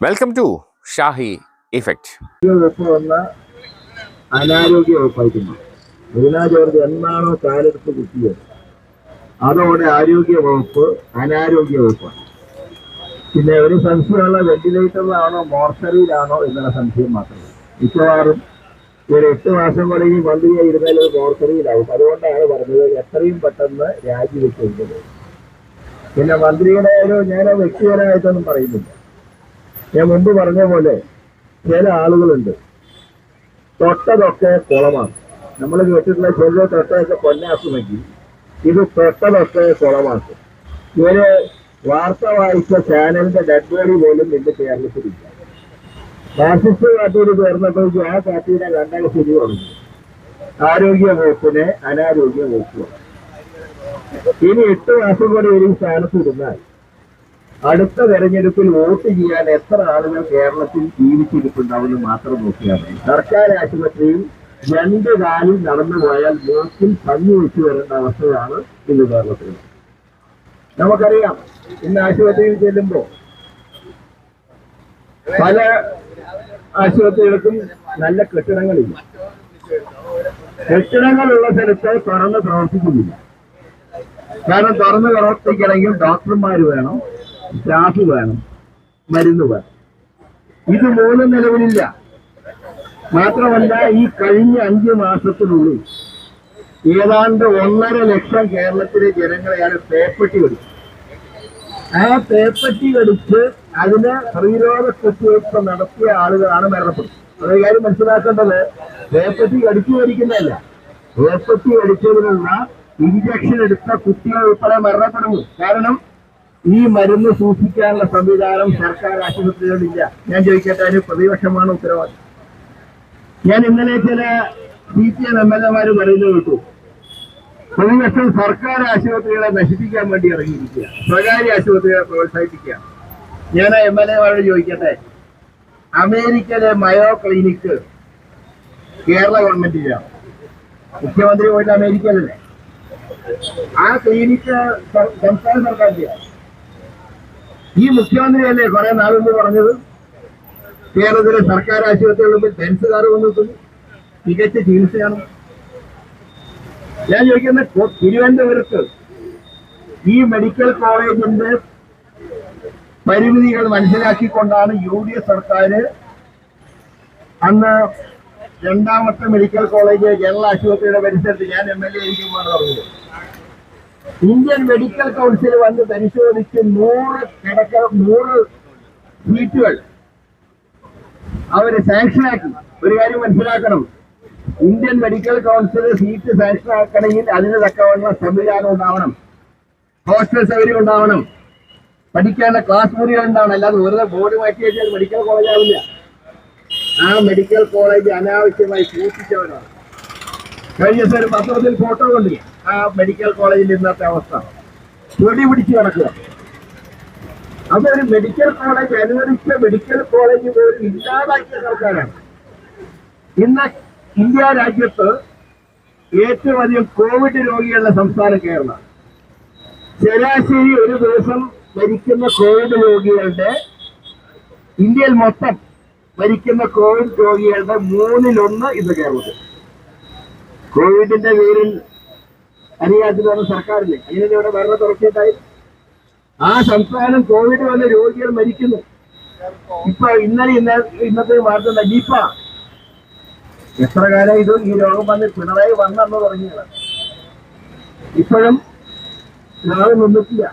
Welcome to Shahi effect അനാരോഗ്യ വകുപ്പായിട്ടുണ്ട്? വീണ ജോർജ് എന്നാണോ കാലെടുത്ത് കുത്തിയത്? അതോടെ ആരോഗ്യ വകുപ്പ് അനാരോഗ്യ വകുപ്പാണ്. പിന്നെ ഒരു സംശയമുള്ള വെന്റിലേറ്ററിലാണോ മോർച്ചറിയിലാണോ എന്നുള്ള സംശയം മാത്രമേ മിക്കവാറും ഒരു എട്ട് മാസം കൂടെ ഈ മന്ത്രിയെ ഇരുന്നാൽ ഒരു മോർച്ചറിയിലാവും അതുകൊണ്ടാണ് പറഞ്ഞത് എത്രയും പെട്ടെന്ന് രാജിവെച്ചിരിക്കുന്നത് പിന്നെ മന്ത്രിയുടെ ഒരു ഞാൻ വ്യക്തിപരമായിട്ടൊന്നും പറയുന്നില്ല. ഞാൻ മുമ്പ് പറഞ്ഞ പോലെ ചില ആളുകളുണ്ട്. തൊട്ടതൊക്കെ കുളമാണ്. നമ്മൾ കേട്ടിട്ടുള്ള ചെറിയ തൊട്ടതൊക്കെ പൊന്നാക്കുമെങ്കിൽ ഇത് തൊട്ടതൊക്കെ കുളമാക്കും. ഇവർ വാർത്ത വായിച്ച ചാനലിന്റെ ഡെഡ് ബോഡി പോലും ഇന്ന് കേരളത്തിലില്ല. ഫാസിസ്റ്റ് പാർട്ടിയിൽ ചേർന്നപ്പോഴേക്കും ആ പാർട്ടിയുടെ കണ്ടാൽ ശരി തുടങ്ങി. ആരോഗ്യ വകുപ്പിനെ അനാരോഗ്യ വകുപ്പുമാണ് ഇനി എട്ട് മാസം കൂടി ഒരു സ്ഥാനത്ത് ഇരുന്നാൽ അടുത്ത തെരഞ്ഞെടുപ്പിൽ വോട്ട് ചെയ്യാൻ എത്ര ആളുകൾ കേരളത്തിൽ ജീവിച്ചിരിപ്പുണ്ടാവുമെന്ന് മാത്രം നോക്കിയാൽ മതി. സർക്കാർ ആശുപത്രിയിൽ രണ്ട് കാലിൽ നടന്നു പോയാൽ മൂക്കിൽ പഞ്ഞു വെച്ചു വരേണ്ട അവസ്ഥയാണ് ഇന്ന് കേരളത്തിൽ. നമുക്കറിയാം ഇന്ന് ആശുപത്രിയിൽ ചെല്ലുമ്പോൾ പല ആശുപത്രികൾക്കും നല്ല കെട്ടിടങ്ങളില്ല. കെട്ടിടങ്ങളുള്ള സ്ഥലത്ത് തുറന്ന് പ്രവർത്തിക്കുന്നില്ല. കാരണം തുറന്ന് പ്രവർത്തിക്കണമെങ്കിൽ ഡോക്ടർമാർ വേണം. സ്റ്റാഫ് വേണം മരുന്ന് വേണം. ഇത് മൂന്നും നിലവിലില്ല. മാത്രമല്ല ഈ കഴിഞ്ഞ അഞ്ച് മാസത്തിനുള്ളിൽ ഏതാണ്ട് ഒന്നര ലക്ഷം കേരളത്തിലെ ജനങ്ങളെയാണ് പേപ്പട്ടി കടിച്ചത് ആ പേപ്പട്ടി കടിച്ച് അതിന് പ്രതിരോധ കുത്തിവയ്പ് നടത്തിയ ആളുകളാണ് മരണപ്പെടുന്നത്. അത് കാര്യം മനസ്സിലാക്കേണ്ടത് പേപ്പട്ടി കടിച്ചു മരിക്കുന്നതല്ല. പേപ്പട്ടി കടിച്ചതിനുള്ള ഇഞ്ചക്ഷൻ എടുത്ത കുട്ടികൾ ഉൾപ്പെടെ മരണപ്പെടുന്നു. കാരണം ഈ മരുന്ന് സൂക്ഷിക്കാനുള്ള സംവിധാനം സർക്കാർ ആശുപത്രികളിലില്ല. ഞാൻ ചോദിക്കട്ടെ അതിന് പ്രതിപക്ഷമാണ് ഉത്തരവാദിത്വം ഞാൻ ഇന്നലെ ചില C P M M L എമാര് പറയുന്നത് കേട്ടു. പ്രതിപക്ഷം സർക്കാർ ആശുപത്രികളെ നശിപ്പിക്കാൻ വേണ്ടി ഇറങ്ങിയിരിക്കുക. സ്വകാര്യ ആശുപത്രികളെ പ്രോത്സാഹിപ്പിക്കുക. ഞാൻ എം എൽ എമാരോട് ചോദിക്കട്ടെ അമേരിക്കയിലെ മയോ ക്ലിനിക്ക് കേരള ഗവൺമെന്റിലാണ് മുഖ്യമന്ത്രി പോയിട്ട് അമേരിക്കയിലല്ലേ? ആ ക്ലിനിക്ക് സംസ്ഥാന സർക്കാരിന്റെയാണ് ഈ മുഖ്യമന്ത്രിയല്ലേ കുറെ മുമ്പ് പറഞ്ഞത് കേരളത്തിലെ സർക്കാർ ആശുപത്രികളിൽ മുമ്പിൽ വന്നിട്ടുണ്ട് മികച്ച ചികിത്സയാണ്. ഞാൻ ചോദിക്കുന്ന തിരുവനന്തപുരത്ത് ഈ മെഡിക്കൽ കോളേജിന്റെ പരിമിതികൾ മനസ്സിലാക്കിക്കൊണ്ടാണ് യു ഡി എഫ് സർക്കാർ അന്ന് രണ്ടാമത്തെ മെഡിക്കൽ കോളേജ് ജനറൽ ആശുപത്രിയുടെ പരിസരത്ത് ഞാൻ എം എൽ എ ഇരിക്കുമ്പോൾ പറഞ്ഞത്. ഇന്ത്യൻ മെഡിക്കൽ കൗൺസിൽ വന്ന് പരിശോധിച്ച് നൂറ് കിടക്ക നൂറ് സീറ്റുകൾ അവർ സാങ്ഷനാക്കി ഒരു കാര്യം മനസ്സിലാക്കണം. Indian medical council seat sanction ആക്കണമെങ്കിൽ അതിന് തക്കവണ്ണ സംവിധാനം ഉണ്ടാവണം. ഹോസ്റ്റൽ സൗകര്യം ഉണ്ടാവണം. പഠിക്കേണ്ട ക്ലാസ് മുറികൾ ഉണ്ടാവണം. അല്ലാതെ വെറുതെ ബോർഡ് മാറ്റി വെച്ചാൽ മെഡിക്കൽ കോളേജ് ആവില്ല. ആ മെഡിക്കൽ കോളേജ് അനാവശ്യമായി സൂക്ഷിച്ചവരാണ്. കഴിഞ്ഞ ദിവസം ഒരു പത്രത്തിൽ ഫോട്ടോ കണ്ടു. ആ മെഡിക്കൽ കോളേജിൽ ഇന്നത്തെ അവസ്ഥ. വെടി പിടിച്ച് കിടക്കുക അതൊരു മെഡിക്കൽ കോളേജ് അനുവദിച്ച മെഡിക്കൽ കോളേജ് പോലും ഇല്ലാതാക്കിയ സർക്കാരാണ്. ഇന്ന് ഇന്ത്യ രാജ്യത്ത് ഏറ്റവും അധികം കോവിഡ് രോഗികളുടെ സംസ്ഥാനം കേരളമാണ് ശരാശരി ഒരു ദിവസം മരിക്കുന്ന കോവിഡ് രോഗികളുടെ ഇന്ത്യയിൽ മൊത്തം മരിക്കുന്ന കോവിഡ് രോഗികളുടെ മൂന്നിലൊന്ന് ഇന്ന് കേരളത്തിൽ. കോവിഡിന്റെ പേരിൽ അറിയാത്തില്ല സർക്കാരിന്. അങ്ങനെ ഇവിടെ ഭരണ തുടർച്ചയായി ആ സംസ്ഥാനം കോവിഡ് വന്ന രോഗികൾ മരിക്കുന്നു. ഇപ്പൊ ഇന്നലെ ഇന്ന ഇന്നത്തെ വാർത്ത നിപ്പ എത്ര കാലം ഇത് ഈ രോഗം വന്ന് പിണറായി വന്നെന്ന് തുടങ്ങിയത് ഇപ്പോഴും രോഗം നിന്നിട്ടില്ല.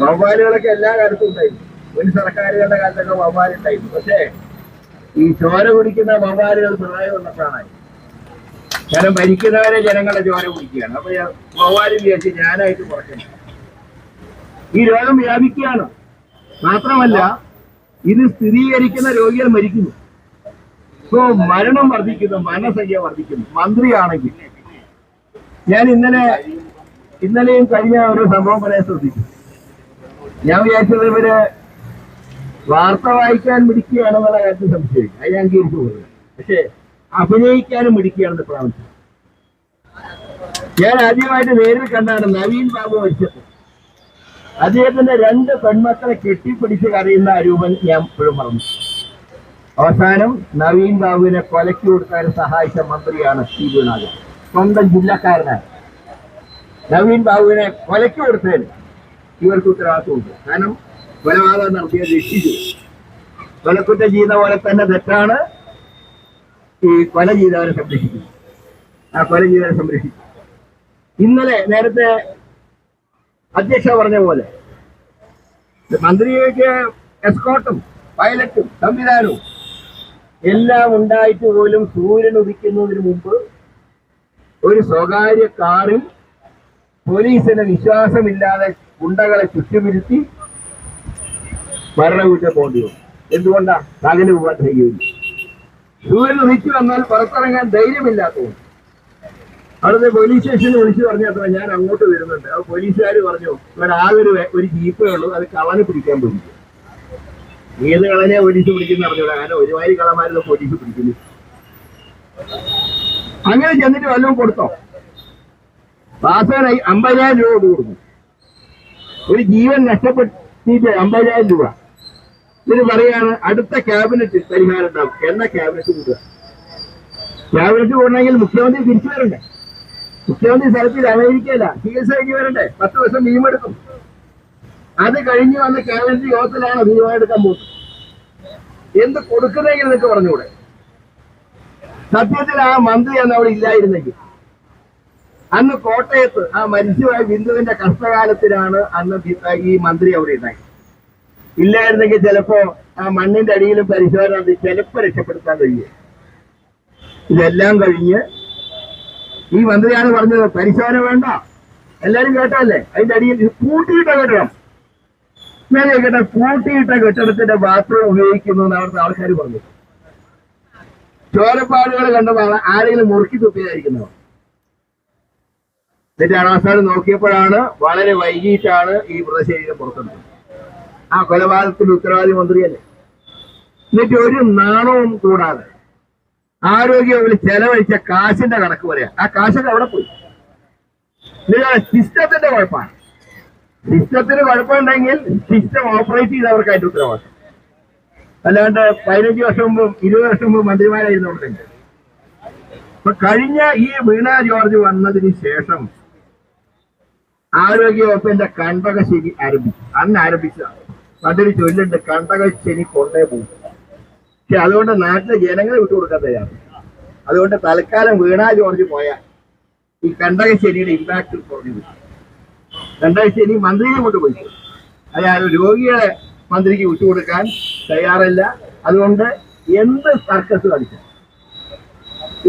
വവ്വാലുകളൊക്കെ എല്ലാ കാലത്തും ഉണ്ടായിരുന്നു. ഒരു സർക്കാരുകളുടെ കാലത്തൊക്കെ വവ്വാലുണ്ടായിരുന്നു. പക്ഷേ ഈ ചോര കുടിക്കുന്ന വവ്വാലുകൾ പിണറായി വന്നപ്പോഴാണ് കാരണം മരിക്കുന്നവരെ ജനങ്ങളെ ചോര കുടിക്കുകയാണ്. അപ്പൊ ഞാൻ വവ്വാലും വിചാരിച്ച് ഞാനായിട്ട് കുറയ്ക്കണം. ഈ രോഗം വ്യാപിക്കുകയാണ്. മാത്രമല്ല ഇത് സ്ഥിരീകരിക്കുന്ന രോഗികൾ മരിക്കുന്നു. ഇപ്പോ മരണം വർദ്ധിക്കുന്നു മരണസംഖ്യ വർദ്ധിക്കുന്നു. മന്ത്രിയാണെങ്കിൽ. ഞാൻ ഇന്നലെ ഇന്നലെയും കഴിഞ്ഞ ഒരു സംഭവം പറയാൻ ശ്രദ്ധിച്ചു. ഞാൻ വിചാരിച്ചത് ഇവർ വാർത്ത വായിക്കാൻ പിടിക്കുകയാണെന്നുള്ള കാര്യത്തിൽ സംശയം അത് ഞാൻ അംഗീകരിച്ചു പോകുന്നത് പക്ഷേ അഭിനയിക്കാനും മിടിക്കുകയാണെന്ന് പ്രാവശ്യം ഞാൻ ആദ്യമായിട്ട് നേരിൽ കണ്ടാണ് നവീൻ ബാബു മരിച്ചത്. അദ്ദേഹത്തിന്റെ രണ്ട് പെൺമക്കളെ കെട്ടിപ്പിടിച്ച് കരയുന്ന രൂപൻ രൂപം ഞാൻ ഇപ്പോഴും പറഞ്ഞു അവസാനം നവീൻ ബാബുവിനെ കൊലക്കി കൊടുക്കാൻ സഹായിച്ച മന്ത്രിയാണ് സി വീണാജ് സ്വന്തം ജില്ലക്കാരനാണ് നവീൻ ബാബുവിനെ കൊലക്കി കൊടുത്തതിന് ഇവർക്ക് ഉത്തരവാദിത്വമുണ്ട്. കാരണം കൊലപാതകം നടത്തിയത് രക്ഷിച്ചു. കൊലക്കുറ്റം ചെയ്യുന്ന പോലെ തന്നെ തെറ്റാണ്. ഈ കൊല ചെയ്തവരെ സംരക്ഷിക്കും. ആ കൊല ചെയ്തവരെ സംരക്ഷിക്കും. ഇന്നലെ നേരത്തെ അധ്യക്ഷ പറഞ്ഞ പോലെ മന്ത്രിക്ക് എസ്കോട്ടും പൈലറ്റും സംവിധാനവും എല്ലാം ഉണ്ടായിട്ട് പോലും സൂര്യൻ ഉദിക്കുന്നതിന് മുമ്പ് ഒരു സ്വകാര്യ കാറിൽ പോലീസിന് വിശ്വാസമില്ലാതെ ഗുണ്ടകളെ ചുറ്റുമിരുത്തി മരണ വീട്ടിൽ പോകേണ്ടി വന്നു. എന്തുകൊണ്ടാണ് പകൽ പോകാൻ ധൈര്യമില്ല സൂര്യൻ നിൽക്കു വന്നാൽ പുറത്തിറങ്ങാൻ ധൈര്യമില്ലാത്തതുകൊണ്ട് അവിടുത്തെ പോലീസ് സ്റ്റേഷനിൽ വിളിച്ചു പറഞ്ഞത്ര ഞാൻ അങ്ങോട്ട് വരുന്നുണ്ട്. അപ്പൊ പോലീസുകാർ പറഞ്ഞു ഇവിടെ ആകെ ഒരു ഒരു ജീപ്പേ ഉള്ളൂ അത് കളന് പിടിക്കാൻ പോയിരിക്കും ഏത് കളനെ പോലീസ് പിടിക്കുന്ന അറിഞ്ഞൂടാ. കാരണം ഒരുമാതിരി കളമാരുടെ പോലീസ് പിടിക്കുന്നു. അങ്ങനെ ചെന്നിട്ട് വല്ലതും കൊടുത്തോ? വാസനായി അമ്പതിനായിരം രൂപ കൊടുക്കുന്നു ഒരു ജീവൻ നഷ്ടപ്പെട്ടിട്ട് അമ്പതിനായിരം രൂപ. ഇതിന് പറയാണ് അടുത്ത ക്യാബിനറ്റ് പരിഹാരം ഉണ്ടാവും. എന്ന ക്യാബിനറ്റ് കൂട്ടുക ക്യാബിനറ്റ് കൂടണമെങ്കിൽ മുഖ്യമന്ത്രി തിരിച്ചു വരണ്ടേ? മുഖ്യമന്ത്രി സ്ഥലത്തിൽ അമേരിക്കയില്ല ചികിത്സ കഴിഞ്ഞ് വരണ്ടേ? പത്ത് വർഷം എടുക്കും. അത് കഴിഞ്ഞ് വന്ന ക്യാബിനറ്റ് യോഗത്തിലാണ് തീരുമാനമെടുക്കാൻ പോകുന്നത്. എന്ത് കൊടുക്കുന്നെങ്കിൽ എന്നൊക്കെ പറഞ്ഞുകൂടെ? സത്യത്തിൽ ആ മന്ത്രി അന്ന് അവിടെ ഇല്ലായിരുന്നെങ്കിൽ അന്ന് കോട്ടയത്ത് ആ മരിച്ചുപോയ ബിന്ദുവിന്റെ കഷ്ടകാലത്തിലാണ് അന്ന് ഈ മന്ത്രി അവിടെ ഉണ്ടായി ഇല്ലായിരുന്നെങ്കിൽ ചിലപ്പോ ആ മണ്ണിന്റെ അടിയിലും പരിശോധന ചിലപ്പോ രക്ഷപ്പെടുത്താൻ കഴിയും. ഇതെല്ലാം കഴിഞ്ഞ് ഈ മന്ത്രിയാണ് പറഞ്ഞത് പരിശോധന വേണ്ട. എല്ലാരും കേട്ടല്ലേ അതിന്റെ അടിയിൽ പൂട്ടിയിട്ട കെട്ടിടം. ഞാൻ കേട്ടെ പൂട്ടിയിട്ട കെട്ടിടത്തിന്റെ ബാത്റൂം ഉപയോഗിക്കുന്നു എന്ന് അവിടുത്തെ ആൾക്കാർ പറഞ്ഞു. ചോരപ്പാടുകൾ കണ്ടപ്പോൾ ആരെങ്കിലും മുറുക്കി തുപ്പിയായിരിക്കുന്നത് എന്നിട്ട് അവസാനം നോക്കിയപ്പോഴാണ് വളരെ വൈകിട്ടാണ് ഈ മൃതശരീരം പുറത്തെടുത്തത് ആ കൊലപാതകത്തിന്റെ ഉത്തരവാദി മന്ത്രിയല്ലേ എന്നിട്ട് ഒരു നാണവും കൂടാതെ ആരോഗ്യവകുപ്പിൽ ചെലവഴിച്ച കാശിന്റെ കണക്ക് പറയാ. ആ കാശൊക്കെ അവിടെ പോയി. ഇതാണ് സിസ്റ്റത്തിന്റെ കുഴപ്പമാണ്. സിസ്റ്റത്തിന് കുഴപ്പമുണ്ടെങ്കിൽ സിസ്റ്റം ഓപ്പറേറ്റ് ചെയ്തവർക്കായിട്ട് ഉത്തരവാദിത്തം അല്ലാണ്ട് പതിനഞ്ച് വർഷം മുമ്പ് ഇരുപത് വർഷം മുമ്പ് മന്ത്രിമാരായിരുന്നവർക്കുണ്ട് അപ്പൊ കഴിഞ്ഞ ഈ വീണ ജോർജ് വന്നതിന് ശേഷം ആരോഗ്യവകുപ്പിന്റെ കൺപക ശരി ആരംഭിച്ചു. അന്ന് ആരംഭിച്ചതാണ്. പണ്ടൊരു ചൊല്ലുണ്ട് കണ്ടക ശനി കൊണ്ടേ പോകും പക്ഷെ അതുകൊണ്ട് നാട്ടിലെ ജനങ്ങളെ വിട്ടുകൊടുക്കാൻ തയ്യാറ്. അതുകൊണ്ട് തൽക്കാലം വീണ ജോർജ് പോയാൽ ഈ കണ്ടക ശനിയുടെ ഇമ്പാക്ട് കുറഞ്ഞു കിട്ടും കണ്ടക ശനി മന്ത്രിയെ കൊണ്ടുപോയി അയാൾ രോഗികളെ മന്ത്രിക്ക് വിട്ടുകൊടുക്കാൻ തയ്യാറല്ല. അതുകൊണ്ട് എന്ത് സർക്കസ് കളിച്ച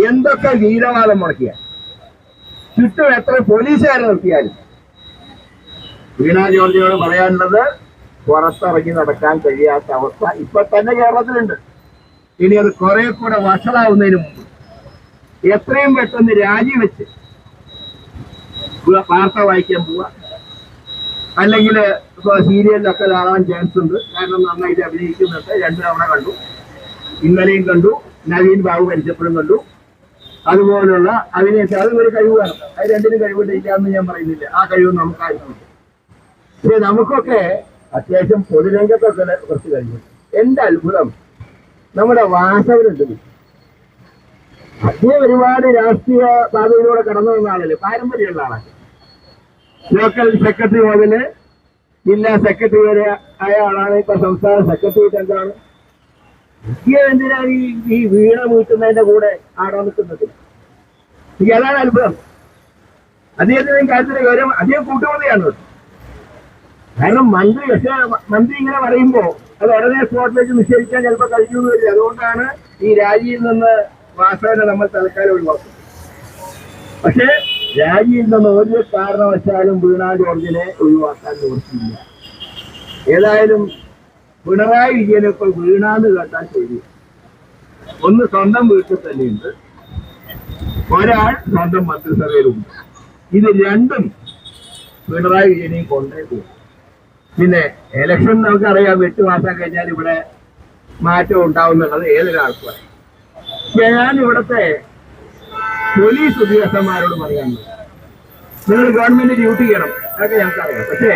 എന്തൊക്കെ വീരവാദം മുടക്കിയ? ചുറ്റും എത്ര പോലീസുകാരെ നിർത്തിയാലും. വീണ ജോർജിനോട് പറയാനുള്ളത് പുറത്തിറങ്ങി നടക്കാൻ കഴിയാത്ത അവസ്ഥ ഇപ്പൊ തന്നെ കേരളത്തിലുണ്ട്. ഇനി അത് കുറെ കൂടെ വഷളാവുന്നതിന് മുമ്പ്. എത്രയും പെട്ടെന്ന് രാജിവെച്ച് വാർത്ത വായിക്കാൻ പോവുക അല്ലെങ്കിൽ സീരിയലിലൊക്കെ കാണാൻ ചാൻസ് ഉണ്ട്. കാരണം നന്നായിട്ട് അഭിനയിക്കുന്നുണ്ട്. രണ്ടു തവണ കണ്ടു. ഇന്നലെയും കണ്ടു. നവീൻ ബാബു മരിച്ചപ്പോഴും കണ്ടു. അതുപോലുള്ള അഭിനയിച്ച അത് ഒരു കഴിവാണ്. അത് രണ്ടിനും എന്ന് ഞാൻ പറയുന്നില്ല. ആ കഴിവ് നമുക്കായിരിക്കും പക്ഷെ നമുക്കൊക്കെ അത്യാവശ്യം പൊതുരംഗത്തൊക്കെ കുറച്ച് കഴിഞ്ഞു. എന്റെ അത്ഭുതം നമ്മുടെ വാസവനുണ്ട്. അദ്ദേഹം ഒരുപാട് രാഷ്ട്രീയ പാതയിലൂടെ കടന്നു വന്ന ആളല്ലേ? പാരമ്പര്യമുള്ള ആളാണ്. ലോക്കൽ സെക്രട്ടറി മുതൽ ജില്ലാ സെക്രട്ടറി വരെ ആയ ആളാണ്. ഇപ്പൊ സംസ്ഥാന സെക്രട്ടറി എന്താണ് എന്തിനാണ് ഈ ഈ വീണ വീട്ടുന്നതിന്റെ കൂടെ ആടാൻ നിൽക്കുന്നത്? അതാണ് അത്ഭുതം. അദ്ദേഹത്തിന് കാര്യത്തിലെ ഗൗരവം അദ്ദേഹം കൂട്ടുമതിയാണ് കേട്ടോ. കാരണം മന്ത്രി പക്ഷേ മന്ത്രി ഇങ്ങനെ പറയുമ്പോ അത് ഉടനെ സ്പോട്ടിലേക്ക് നിഷേധിക്കാൻ ചിലപ്പോൾ കഴിഞ്ഞു എന്ന് വരില്ല. അതുകൊണ്ടാണ് ഈ രാജിയിൽ നിന്ന് വാസവനെ നമ്മൾ തൽക്കാലം ഒഴിവാക്കുന്നത്. പക്ഷേ രാജിയിൽ നിന്ന് ഒരു കാരണവശാലും വീണ ജോർജിനെ ഒഴിവാക്കാൻ നിവൃത്തിയില്ല. ഏതായാലും പിണറായി വിജയനെ ഇപ്പോൾ വീണാന്ന് കേട്ടാൽ ശരി. ഒന്ന് സ്വന്തം വീട്ടിൽ തന്നെയുണ്ട്. ഒരാൾ സ്വന്തം മന്ത്രിസഭയിലുണ്ട്. ഇത് രണ്ടും പിണറായി വിജയനെയും കൊണ്ടേ പോകും. പിന്നെ ഇലക്ഷൻ നമുക്കറിയാം എട്ട് മാസം കഴിഞ്ഞാൽ ഇവിടെ മാറ്റം ഉണ്ടാവും എന്നുള്ളത് ഏതൊരാൾക്കും ഞാൻ ഇവിടുത്തെ പോലീസ് ഉദ്യോഗസ്ഥന്മാരോട് പറയാനുള്ളത് നിങ്ങൾ ഗവൺമെന്റ് ഡ്യൂട്ടി ചെയ്യണം. അതൊക്കെ ഞങ്ങൾക്കറിയാം. പക്ഷേ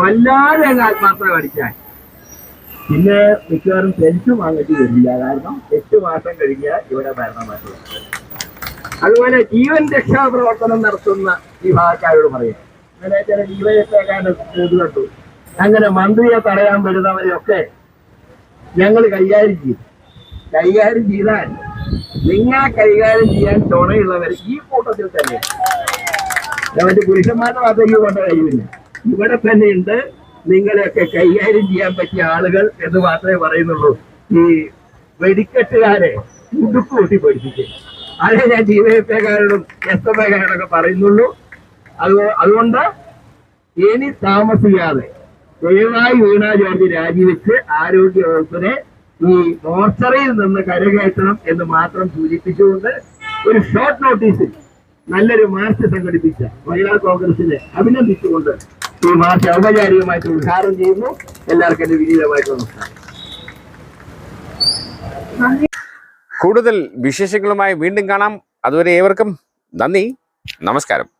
വല്ലാതെ അങ്ങ് ആത്മാർത്ഥത കടിച്ചാൽ പിന്നെ മിക്കവാറും പെൻഷൻ വാങ്ങിച്ചു വരില്ല. കാരണം എട്ട് മാസം കഴിഞ്ഞാൽ ഇവിടെ ഭരണമാറ്റം. അതുപോലെ ജീവൻ രക്ഷാ പ്രവർത്തനം നടത്തുന്ന വിഭാഗക്കാരോട് പറയാം. അങ്ങനെ ചില ഇത് കണ്ടു. അങ്ങനെ മന്ത്രിയെ തടയാൻ വരുന്നവരെയൊക്കെ ഞങ്ങൾ കൈകാര്യം ചെയ്യും കൈകാര്യം ചെയ്താൽ നിങ്ങൾ കൈകാര്യം ചെയ്യാൻ തുണയുള്ളവർ ഈ കൂട്ടത്തിൽ തന്നെ. മറ്റു പുരുഷന്മാരുടെ മാത്രമേ കൊണ്ട കഴിയില്ല ഇവിടെ തന്നെയുണ്ട്. നിങ്ങളെയൊക്കെ കൈകാര്യം ചെയ്യാൻ പറ്റിയ ആളുകൾ എന്ന് മാത്രമേ പറയുന്നുള്ളൂ. ഈ വെടിക്കെട്ടുകാരെ ഉടുപ്പ് കൂട്ടി പഠിപ്പിക്കും അതേ ഞാൻ ഡിവൈഎഫ്ഐക്കാരോടും എസ് എഫ് ഐക്കാരോടൊക്കെ പറയുന്നുള്ളൂ. അതുകൊണ്ട് ഇനി താമസിയാതെ ദയവായി വീണ ജോർജ് രാജിവെച്ച് ആരോഗ്യ വകുപ്പിനെ ഈ മോർച്ചറിയിൽ നിന്ന് കരകയറ്റണം എന്ന് മാത്രം സൂചിപ്പിച്ചുകൊണ്ട് ഒരു ഷോർട്ട് നോട്ടീസിൽ നല്ലൊരു മാർച്ച് സംഘടിപ്പിച്ച മഹിളാ കോൺഗ്രസിനെ അഭിനന്ദിച്ചുകൊണ്ട് ഈ മാർച്ച് ഔപചാരികമായിട്ട് ഉദ്ഘാടനം ചെയ്യുന്നു. എല്ലാവർക്കും എന്റെ വിനീതമായിട്ടുള്ള നമസ്കാരം. കൂടുതൽ വിശേഷങ്ങളുമായി വീണ്ടും കാണാം. അതുവരെ ഏവർക്കും നന്ദി. നമസ്കാരം.